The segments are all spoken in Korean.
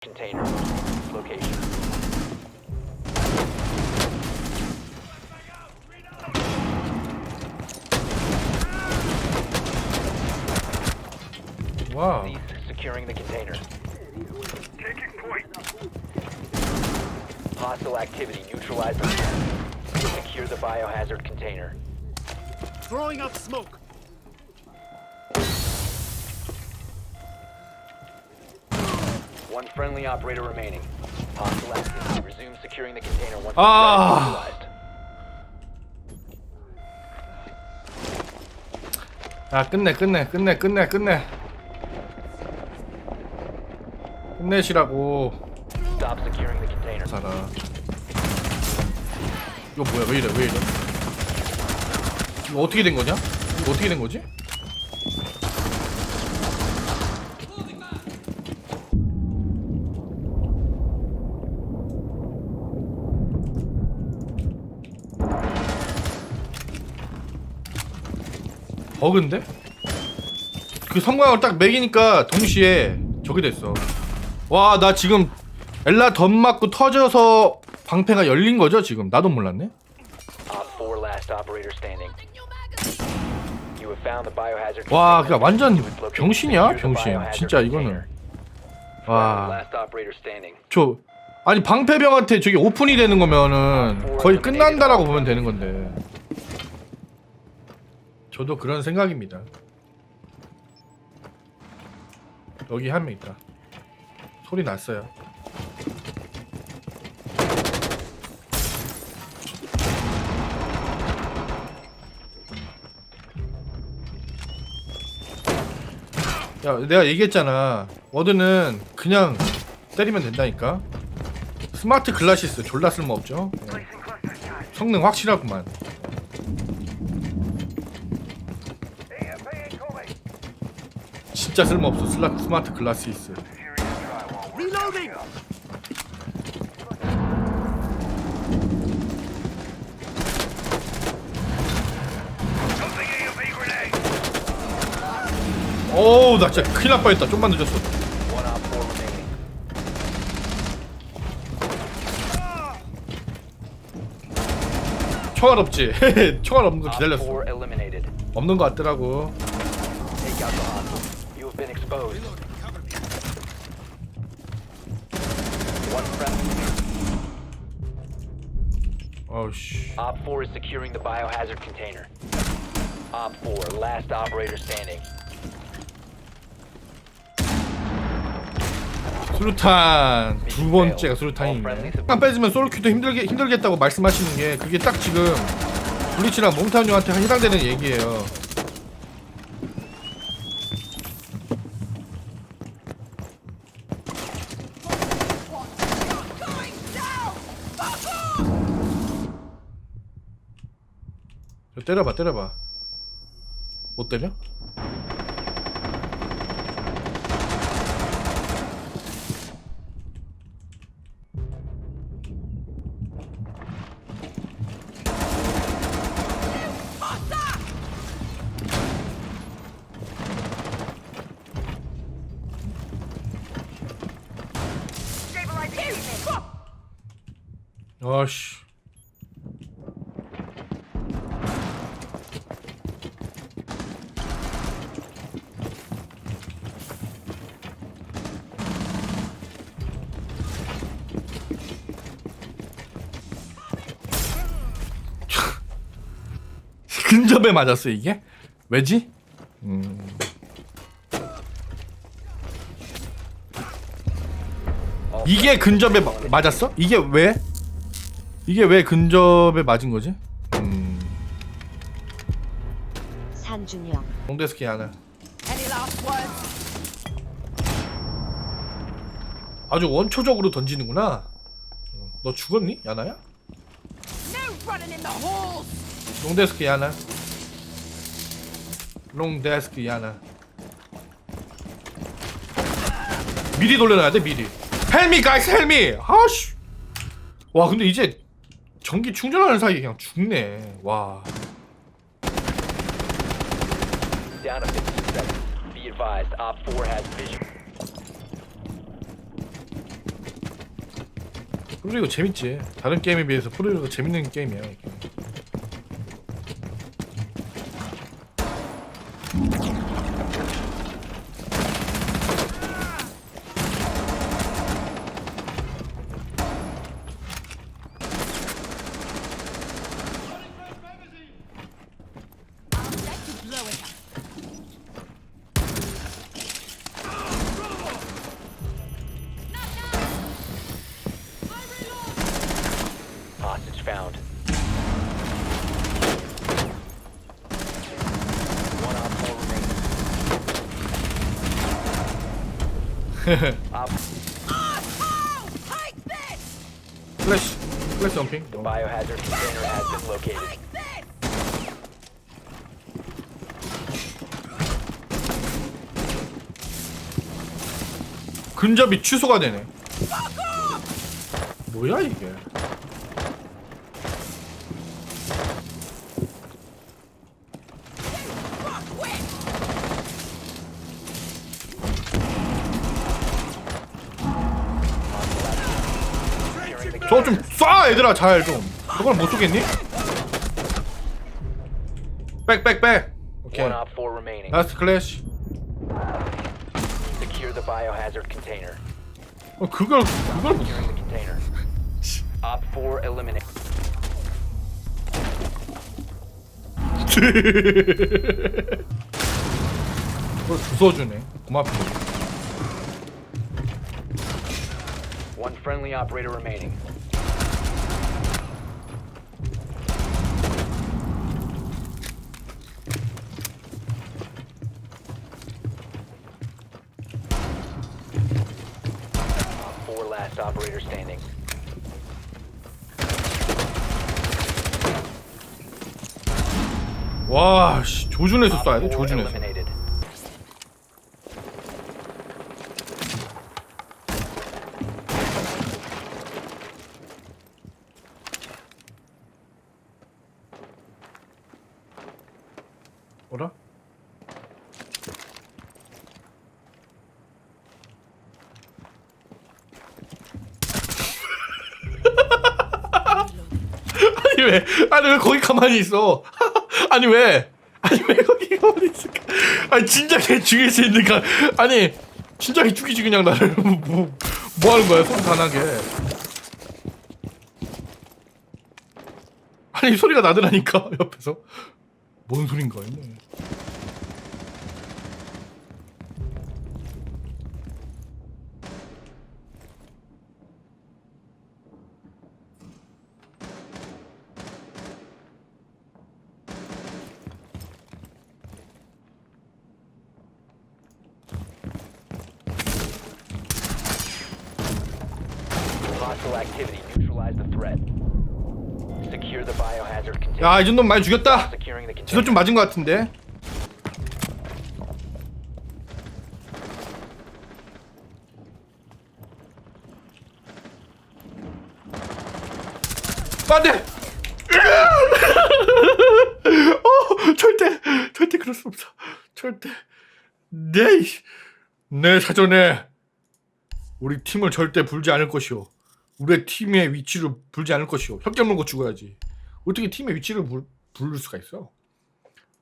container. Location. 와우. Cease securing the container. Hostile activity. Neutralize the threat. Secure the biohazard container. Throwing out smoke. One friendly operator remaining. Hostile activity. Resume securing the container once the Ah. threat is neutralized. 야 끝내 끝내 끝내 끝내 끝내 끝내시라고 Stop securing the container. 살아 이거 뭐야 왜 이래 왜 이래 이거 어떻게 된 거냐? 이거 어떻게 된 거지? 버그인데? 그 성광을 딱 매기니까 동시에 저게 됐어 와 나 지금 엘라 덧 맞고 터져서 방패가 열린 거죠 지금 나도 몰랐네 Op 4 last operator standing. You have found the biohazard 와. 그냥 완전 병신이야 병신 진짜 이거는 container. 와 Last operator standing. 저 아니 방패병한테 저게 오픈이 되는 거면은 거의 끝난다라고 보면 되는 건데 저도 그런 생각입니다. 여기 한 명 있다. 소리 났어요. 야 내가 얘기했잖아. 워드는 그냥 때리면 된다니까? 스마트 글라시스 졸라 쓸모없죠? 네. 성능 확실하구만 진짜 쓸모없어. 슬라, 스마트 글라시스 Reloading. 어우 나 진짜 큰일 날 뻔했다. 좀만 늦었어. One op 4 remaining. 총알 없지? 총알 없는 거 기다렸어. 4 eliminated. 없는 거 같더라고 Been exposed. One friendly. 어우씨 Op 4 is securing the biohazard container. Op 4, last operator standing. 수류탄 두 번째가 수류탄이네 안 뺏으면 솔큐도 힘들게 힘들겠다고 말씀하시는 게 그게 딱 지금 블리치랑 몽타뉴한테 해당되는 얘기예요. 때려봐 때려봐. 못 때려? 아씨 근접에 맞았어 이게? 왜지? 음. 이게 근접에 마- 맞았어? 이게 왜? 이게 왜 근접에 맞은 거지? 음. 산준영 공대스키 하나. 아주 원초적으로 던지는구나. 어, 너 죽었니? 야나야? No running in the halls! 롱데스크 야나. 롱데스크 야나. 미리 돌려놔야 돼 미리. 헬미 가이스 헬미. 아씨. 와 근데 이제 전기 충전하는 사이에 그냥 죽네. 와. down to 50 seconds. Be advised, Op 4 has vision. 프로리그 재밌지. 다른 게임에 비해서 프로리그가 재밌는 게임이야. 이게. Let you blow it up. Hostage found. One op four remaining. op Oh, take this! 플래시, 플래시 점핑. 어. biohazard container has been located. Take this! 근접이 취소가 되네. 뭐야 이게? 저거 좀 쏴 얘들아 잘 좀. 저걸 못 쏘겠니? 백 백 백. 오케이. one op four remaining. 라스트 클래시. Secure the biohazard container. 어, 그걸 그걸 못. Securing the container. Op four eliminated. 그걸 부숴주네. 고맙다. friendly operator remaining. Op four last operator standing. 와, 씨, 조준해서 Op 쏴야 돼. four 조준해서. 아니 왜? 아니 왜 거기 가만히 있어? 아니 왜? 아니 왜 거기 가만히 있을까? 아니 진작에 죽일 수 있는 가? 아니 진작에 죽이지 그냥 나를 뭐, 뭐 하는 거야 다 나게? 아니 소리가 나더라니까 옆에서 뭔 소린가 했네. Hostile activity. Neutralize the threat. Secure the biohazard container. 야 이 정도면 많이 죽였다. Securing the 지도 container. 좀 맞은 것 같은데. 안 돼. 어 절대 절대 그럴 수 없어. 절대 내, 내 사전에 우리 팀을 절대 불지 않을 것이오. 우리 팀의 위치를 불지 않을 것이오. 혀깨 물고 죽어야지. 어떻게 팀의 위치를 불, 부를 수가 있어?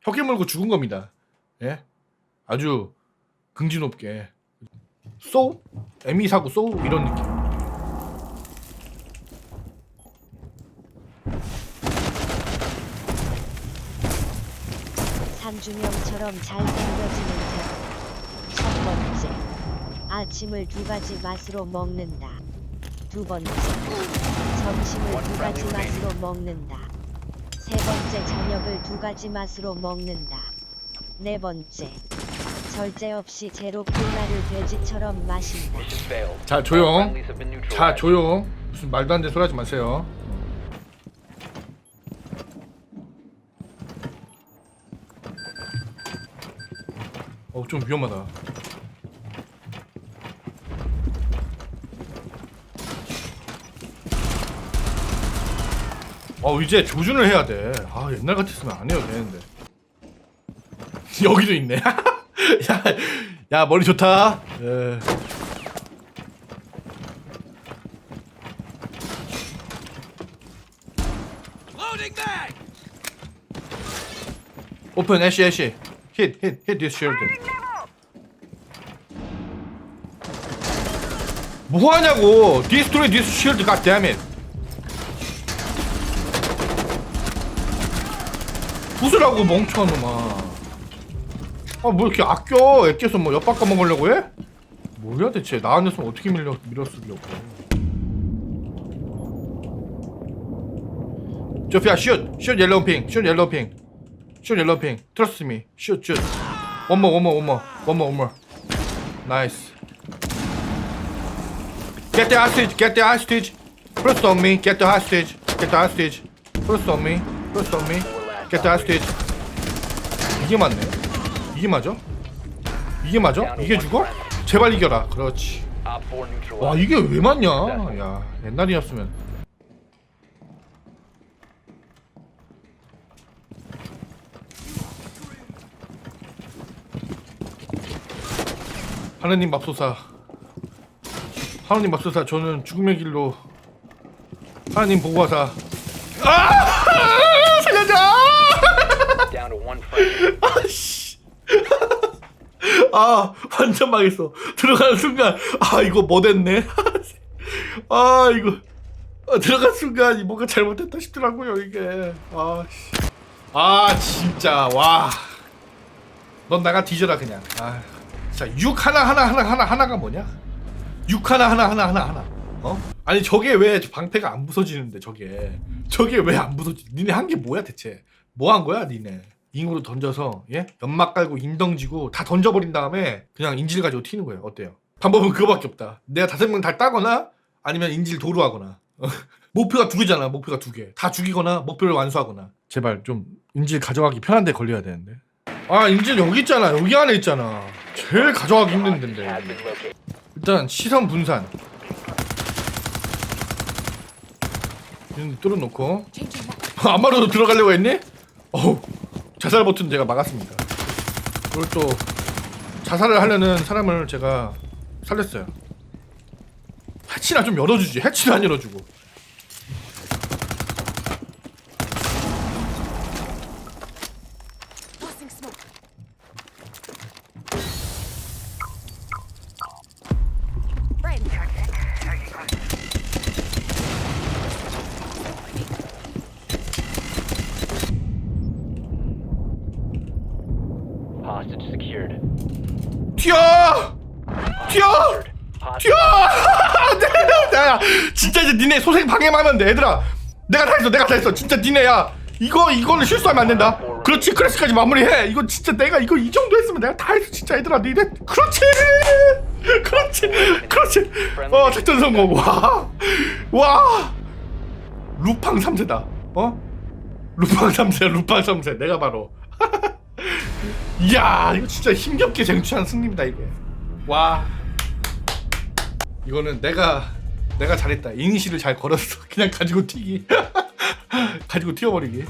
혀깨 물고 죽은 겁니다. 예? 아주 긍지 높게 쏘 에미 사고 쏘 이런 느낌. 산주명처럼 잘생겨지는 자. 첫 번째, 아침을 두 가지 맛으로 먹는다. 두 번째, 점심을 두 가지 맛으로 먹는다. 세 번째, 저녁을 두 가지 맛으로 먹는다. 네 번째, 절제 없이 제로 콜라를 돼지처럼 마신다. Mission failed. 자 조용. Friendlies have been 자 neutralized. 조용. 무슨 말도 안 되는 소리 하지 마세요. 어좀 위험하다. 어 이제 조준을 해야 돼. 아 옛날 같았으면 안 해도 되는데. 여기도 있네. 야, 야 머리 좋다. 예. 오픈 애쉬 애쉬 hit hit hit this shield 뭐하냐고 destroy this shield god damn it 부수라고 멍청한 놈아. 아뭐 이렇게 아껴? 애껴서 뭐 엿바꿔 먹으려고 해? 뭐야 대체? 나 아니었으면 어떻게 밀려 밀었으려고. 조피아 슛슛 옐로우 핑슛 옐로우 핑슛 옐로우 핑 트러스트 미 슛슛 원모 원모 원모 원모 원모 나이스 Get the hostage get the hostage. First on me get the hostage get the hostage. First on me First on me get the hostage 이게 맞네. 이게 맞아? 이게 맞아? 이게 죽어? 제발 이겨라. 그렇지. Op 4 neutralized. 와 이게 왜 맞냐? 야 옛날이었으면. 하느님 맙소사. 하느님 맙소사. 저는 죽음의 길로 하느님 보고하사. 아 살려줘 Down to one friendly. 아씨 아 완전 망했어. 들어가는 순간 아 이거 뭐 됐네? 아 이거 아, 들어간 순간 뭔가 잘못됐다 싶더라고요 이게. 아 씨. 아 진짜 와넌 나가 뒤져라 그냥. 아자육 하나 하나 하나 하나 하나가 뭐냐? 육 하나 하나 하나 하나 하나. 어? 아니 저게 왜 방패가 안 부서지는데 저게. 저게 왜 안 부서지? 니네 한 게 뭐야 대체? 뭐 한 거야 니네 잉으로 던져서 예? 연막 깔고 인덩지고 다 던져버린 다음에 그냥 인질 가지고 튀는 거예요. 어때요? 방법은 그거밖에 없다. 내가 다섯 명 다 따거나 아니면 인질 도루하거나. 목표가 두 개잖아. 목표가 두 개 다 죽이거나 목표를 완수하거나. 제발 좀 인질 가져가기 편한 데 걸려야 되는데. 아 인질 여기 있잖아. 여기 안에 있잖아. 제일 가져가기 힘든 데인데. 일단 시선 분산. 뚫어놓고. 아마로도 들어가려고 했니? 어우 자살 버튼 제가 막았습니다. 그걸 또 자살을 하려는 사람을 제가 살렸어요. 해치나 좀 열어주지. 해치는 안 열어주고 Tossing smoke. Friend. Hostage secured. 튀어! 튀어! Hostage 튀어! 야, 진짜 이제 니네 소생 방해만 하면 돼 얘들아. 내가 다 했어 내가 다 했어. 진짜 니네야. 이거 이거는 실수하면 안 된다. 그렇지 클래스까지 마무리해. 이거 진짜 내가 이거 이 정도 했으면 내가 다 했어 진짜 얘들아. 니네 그렇지! 그렇지 그렇지. 어 작전 성공. 와와. 루팡 3세다. 어? 루팡 3세 루팡 3세. 내가 바로. 이야 이거 진짜 힘겹게 쟁취한 승리입니다 이게. 와. 이거는 내가 내가 잘했다. 이니시를 잘 걸었어. 그냥 가지고 튀기. 가지고 튀어버리기